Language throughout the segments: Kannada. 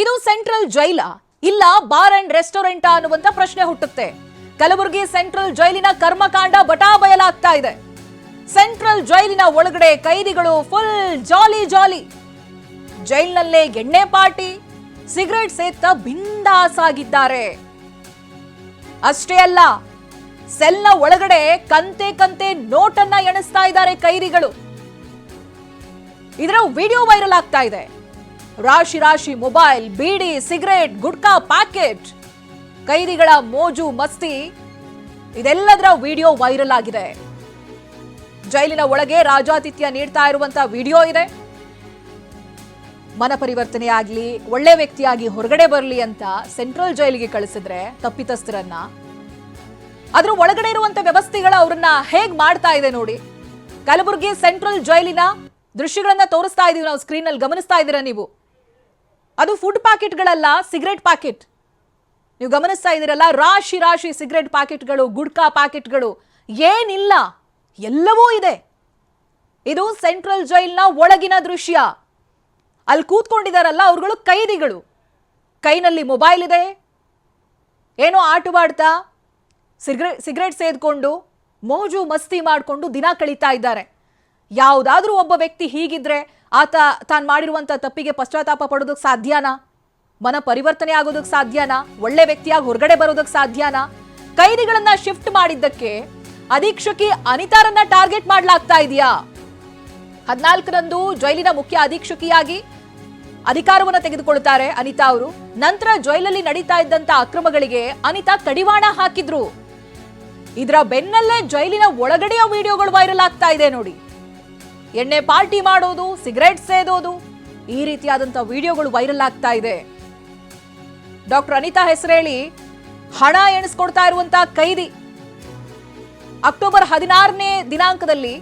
ಇದು ಸೆಂಟ್ರಲ್ ಜೈಲ. ಇಲ್ಲ, ಬಾರ್ ಅಂಡ್ ರೆಸ್ಟೋರೆಂಟ್ ಅನ್ನುವಂತ ಪ್ರಶ್ನೆ ಹುಟ್ಟುತ್ತೆ. ಕಲಬುರಗಿ ಸೆಂಟ್ರಲ್ ಜೈಲಿನ ಕರ್ಮಕಾಂಡ ಬಟಾ ಬಯಲಾಗ್ತಾ ಇದೆ. ಸೆಂಟ್ರಲ್ ಜೈಲಿನ ಒಳಗಡೆ ಕೈದಿಗಳು ಫುಲ್ ಜಾಲಿ ಜಾಲಿ. ಜೈಲ್ನಲ್ಲೇ ಎಣ್ಣೆ ಪಾರ್ಟಿ, ಸಿಗರೆಟ್ ಸೇತ ಬಿಂದಾಸಾಗಿದ್ದಾರೆ. ಅಷ್ಟೇ ಅಲ್ಲ, ಸೆಲ್ನ ಒಳಗಡೆ ಕಂತೆ ಕಂತೆ ನೋಟನ್ನ ಎಣಿಸ್ತಾ ಇದ್ದಾರೆ ಕೈದಿಗಳು. ಇದರ ವಿಡಿಯೋ ವೈರಲ್ ಆಗ್ತಾ ಇದೆ. ರಾಶಿ ರಾಶಿ mobile, beedi, cigarette gutka packet, ಕೈದಿಗಳ ಮೋಜು, ಮಸ್ತಿ, ಇದೆಲ್ಲದರ ವಿಡಿಯೋ ವೈರಲ್ ಆಗಿದೆ. ಜೈಲಿನ ಒಳಗೆ ರಾಜಾತಿಥ್ಯ ನೀಡ್ತಾ ಇರುವಂತ ವಿಡಿಯೋ ಇದೆ. ಮನ ಪರಿವರ್ತನೆ ಆಗಲಿ, ಒಳ್ಳೆ ವ್ಯಕ್ತಿಯಾಗಿ ಹೊರಗಡೆ ಬರಲಿ ಅಂತ ಸೆಂಟ್ರಲ್ ಜೈಲಿಗೆ ಕಳಿಸಿದ್ರೆ ತಪ್ಪಿತಸ್ಥರನ್ನ. ಅದರ ಒಳಗಡೆ ಇರುವಂತ ವ್ಯವಸ್ಥೆಗಳ ಅವ್ರನ್ನ ಹೇಗ್ ಮಾಡ್ತಾ ಇದೆ ನೋಡಿ. ಕಲಬುರಗಿ ಸೆಂಟ್ರಲ್ ಜೈಲಿನ ದೃಶ್ಯಗಳನ್ನ ತೋರಿಸ್ತಾ ಇದೀವಿ ನಾವು ಸ್ಕ್ರೀನ್ ಅಲ್ಲಿ ಗಮನಿಸ್ತಾ ಇದ್ದೀರಾ ನೀವು? ಅದು ಫುಡ್ ಪ್ಯಾಕೆಟ್ಗಳಲ್ಲ ಸಿಗರೆಟ್ ಪ್ಯಾಕೆಟ್ ನೀವು ಗಮನಿಸ್ತಾ ಇದ್ದೀರಲ್ಲ, ರಾಶಿ ರಾಶಿ ಸಿಗರೆಟ್ ಪ್ಯಾಕೆಟ್ಗಳು ಗುಡ್ಕಾ ಪ್ಯಾಕೆಟ್ಗಳು ಏನಿಲ್ಲ, ಎಲ್ಲವೂ ಇದೆ. ಇದು ಸೆಂಟ್ರಲ್ ಜೈಲ್ನ ಒಳಗಿನ ದೃಶ್ಯ. ಅಲ್ಲಿ ಕೂತ್ಕೊಂಡಿದ್ದಾರಲ್ಲ ಅವ್ರುಗಳು ಕೈದಿಗಳು. ಕೈನಲ್ಲಿ ಮೊಬೈಲ್ ಇದೆ. ಏನೋ ಆಟವಾಡ್ತಾ ಸಿಗರೆ ಸಿಗರೆಟ್ ಸೇದ್ಕೊಂಡು, ಮೋಜು ಮಸ್ತಿ ಮಾಡಿಕೊಂಡು ದಿನ ಕಳೀತಾ ಇದ್ದಾರೆ. ಯಾವುದಾದ್ರೂ ಒಬ್ಬ ವ್ಯಕ್ತಿ ಹೀಗಿದ್ರೆ ಆತ ತಾನು ಮಾಡಿರುವಂಥ ತಪ್ಪಿಗೆ ಪಶ್ಚಾತ್ತಾಪ ಪಡೋದಕ್ಕೆ ಸಾಧ್ಯನಾ? ಮನ ಪರಿವರ್ತನೆ ಆಗೋದಕ್ಕೆ ಸಾಧ್ಯನಾ? ಒಳ್ಳೆ ವ್ಯಕ್ತಿಯಾಗಿ ಹೊರಗಡೆ ಬರೋದಕ್ಕೆ ಸಾಧ್ಯನಾ? ಕೈದಿಗಳನ್ನ ಶಿಫ್ಟ್ ಮಾಡಿದ್ದಕ್ಕೆ ಅಧೀಕ್ಷಕಿ ಅನಿತಾರನ್ನ ಟಾರ್ಗೆಟ್ ಮಾಡಲಾಗ್ತಾ ಇದೆಯಾ? ಹದಿನಾಲ್ಕರಂದು ಜೈಲಿನ ಮುಖ್ಯ ಅಧೀಕ್ಷಕಿಯಾಗಿ ಅಧಿಕಾರವನ್ನು ತೆಗೆದುಕೊಳ್ತಾರೆ ಅನಿತಾ ಅವರು. ನಂತರ ಜೈಲಲ್ಲಿ ನಡೀತಾ ಇದ್ದಂತ ಅಕ್ರಮಗಳಿಗೆ ಅನಿತಾ ಕಡಿವಾಣ ಹಾಕಿದ್ರು. ಇದರ ಬೆನ್ನಲ್ಲೇ ಜೈಲಿನ ಒಳಗಡೆಯ ವಿಡಿಯೋಗಳು ವೈರಲ್ ಆಗ್ತಾ ಇದೆ ನೋಡಿ. ಎಣ್ಣೆ ಪಾರ್ಟಿ ಮಾಡೋದು, ಸಿಗರೇಟ್ ಸೇದೋದು, ಈ ರೀತಿಯಾದಂಥ ವಿಡಿಯೋಗಳು ವೈರಲ್ ಆಗ್ತಾ ಇದೆ. ಡಾಕ್ಟರ್ ಅನಿತಾ ಹೆಸರೇಳಿ ಹಣ ಎಣಿಸ್ಕೊಡ್ತಾ ಇರುವಂತಹ ಕೈದಿ. ಅಕ್ಟೋಬರ್ ಹದಿನಾರನೇ ದಿನಾಂಕದಲ್ಲಿ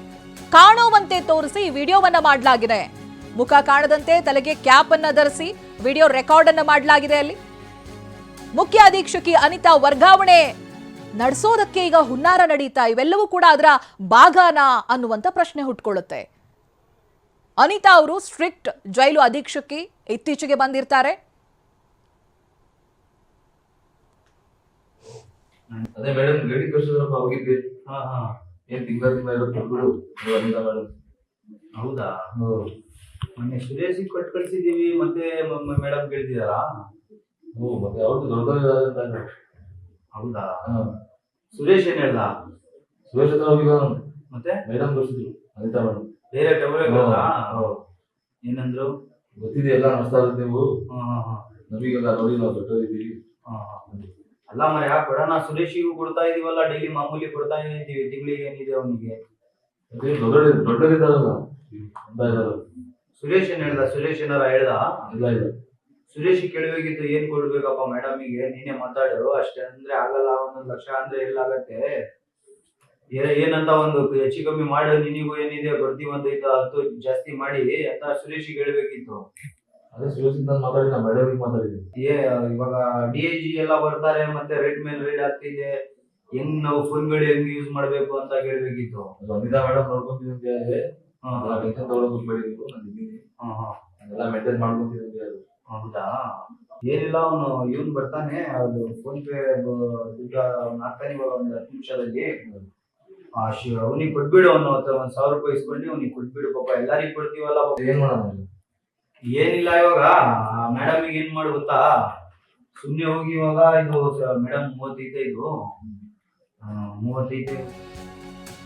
ಕಾಣುವಂತೆ ತೋರಿಸಿ ವಿಡಿಯೋವನ್ನ ಮಾಡಲಾಗಿದೆ. ಮುಖ ಕಾಣದಂತೆ ತಲೆಗೆ ಕ್ಯಾಪ್ ಅನ್ನ ಧರಿಸಿ ವಿಡಿಯೋ ರೆಕಾರ್ಡ್ ಅನ್ನ ಮಾಡಲಾಗಿದೆ ಅಲ್ಲಿ. ಮುಖ್ಯ ಅಧೀಕ್ಷಕಿ ಅನಿತಾ ವರ್ಗಾವಣೆ ನಡೆಸೋದಕ್ಕೆ ಈಗ ಹುನ್ನಾರ ನಡೀತಾ ಇವೆಲ್ಲವೂ ಕೂಡ ಅದರ ಭಾಗನಾ ಅನ್ನುವಂತ ಪ್ರಶ್ನೆ ಹುಟ್ಕೊಳ್ಳುತ್ತೆ. ಅನಿತಾ ಅವರು ಸ್ಟ್ರಿಕ್ಟ್ ಜೈಲು ಅಧೀಕ್ಷಕಿ ಇತ್ತೀಚೆಗೆ ಬಂದಿರ್ತಾರೆ. ಅದೇ ಮೇಡಮ್ ಲೇಡಿ ಕಳ್ಸಿದ್ರಪ್ಪ ಹೋಗಿದ್ವಿ ಹಾ ಹಾ. ಏನ್ ತಿಂಗಳ ತಿಂಗಳ ಇರೋ ಕೊಟ್ಬಿಡು ನೀವು ಅಲ್ಲಿಂದ ಮೇಡಮ್ ಹೌದಾ? ಮೊನ್ನೆ ಸುರೇಶ್ ಕೊಟ್ಟು ಕಳ್ಸಿದೀವಿ ಮತ್ತೆ ಮೇಡಮ್ ಕೇಳ್ತಿದಾರಾ? ಹ್ಞೂ ಮತ್ತೆ ಅವ್ರದ್ದು ದೊಡ್ಡ ಹೌದಾ? ಸುರೇಶ್ ಏನ್ ಹೇಳ್ದ? ಸುರೇಶ್ ಹತ್ರ ಹೋಗಿಲ್ಲ ಮತ್ತೆ? ಮೇಡಮ್ ಕಳ್ಸಿದ್ರು ಅನಿತಾ ಮೇಡಮ್ ಬೇರೆ ಟವರ್ ಏನಂದ್ರು? ಗೊತ್ತಿದೆ ಎಲ್ಲ ನಡೆಸ್ತಾ ಇರೋದು ನೀವು. ಹಾ ಹಾ ಹಾ. ನಮಗೆಲ್ಲ ನೋಡಿ ನಾವು ದೊಡ್ಡದಿದ್ದೀವಿ. ಅಲ್ಲ ಮರ ಕೊಡೋಣ ಸುರೇಶಿಗೂ ಕೊಡ್ತಾ ಇದೀವಲ್ಲ ಡೈಲಿ ಮಾಮೂಲಿ ಕೊಡ್ತಾ ಇದೀವಿ. ತಿಂಗಳಿಗೆ ಏನಿದೆ ಅವನಿಗೆ? ದೊಡ್ಡದಿದ್ದಾರಲ್ಲ ಸುರೇಶ್ ಏನ್ ಹೇಳ್ದ? ಸುರೇಶ್ ಏನಾರ ಹೇಳ್ದ? ಇಲ್ಲ ಇಲ್ಲ. ಸುರೇಶ್ ಕೇಳಬೇಕಿತ್ತು ಏನ್ ಕೊಡ್ಬೇಕಪ್ಪ ಮೇಡಮಿಗೆ ನೀನೇ ಮಾತಾಡೋ ಅಷ್ಟೇ ಅಂದ್ರೆ ಆಗಲ್ಲ ಒಂದೊಂದು ಲಕ್ಷ ಅಂದ್ರೆ ಎಲ್ಲಾಗತ್ತೆ ಏನಂತ ಒಂದು ಹೆಚ್ಚು ಕಮ್ಮಿ ಮಾಡಿ ನಿನಿಗೂ ಏನಿದೆ ಬರ್ತಿ ಒಂದು ಇದು ಹತ್ತು ಜಾಸ್ತಿ ಮಾಡಿ ಅಂತ ಸುರೇಶಿಗೆ ಹೇಳ್ಬೇಕಿತ್ತು. ಅದೇ ಸುರೇಶ್ ನಾನು ಮಾತಾಡಿ ನಾ ಮೇಡಮಿಗೆ ಮಾತಾಡಿದ್ದೀನಿ. ಏ ಇವಾಗ ಡಿ ಐ ಜಿ ಎಲ್ಲ ಬರ್ತಾರೆ ಮತ್ತೆ ರೇಟ್ ಮೇಲೆ ರೇಟ್ ಆಗ್ತಿದೆ. ಹೆಂಗ್ ನಾವು ಫೋನ್ಗಳು ಹೆಂಗ್ ಯೂಸ್ ಮಾಡ್ಬೇಕು ಅಂತ ಕೇಳ್ಬೇಕಿತ್ತು ಅದು ಅನಿತಾ ಮೇಡಮ್ ಅದೆಲ್ಲ ಟೆನ್ಷನ್ ತಗೊಳಕ್ ಹೋಗ್ಬೇಡಿ ನಾನು. ಅದೆಲ್ಲ ಮೇಂಟೈನ್ ಅಂತ ಹೇಳಿದ್ರು. ಹೌದಾ? ಏನಿಲ್ಲ ಅವನು ಇವನ್ ಬರ್ತಾನೆ ಅದು ಫೋನ್ ಪೇ ದುಡ್ಡು ಅವ್ನು ಹಾಕ್ತಾನೆ ಇವಾಗ ಒಂದು ಹತ್ತು ನಿಮಿಷದಲ್ಲಿ. ಅವನಿಗೆ ಕೊಟ್ಬಿಡು ಅವನು ಹತ್ರ ಒಂದ್ ಸಾವಿರ ರೂಪಾಯಿ ಇಸ್ಕೊಂಡು ಅವ್ನಿಗೆ ಕೊಟ್ಬಿಡು ಪಾಪ ಎಲ್ಲರಿಗೂ ಕೊಡ್ತೀವಲ್ಲ. ಏನ್ ಮಾಡೋಣ ಏನಿಲ್ಲ ಇವಾಗ ಮೇಡಮ್ ಏನ್ ಮಾಡು ಗೊತ್ತಾ? ಸುಮ್ನೆ ಹೋಗಿ ಇವಾಗ ಇದು ಮೇಡಮ್ ಮೂವತ್ತೈತೆ ಇದು ಆ, ಮೂವತ್ತೈತೆ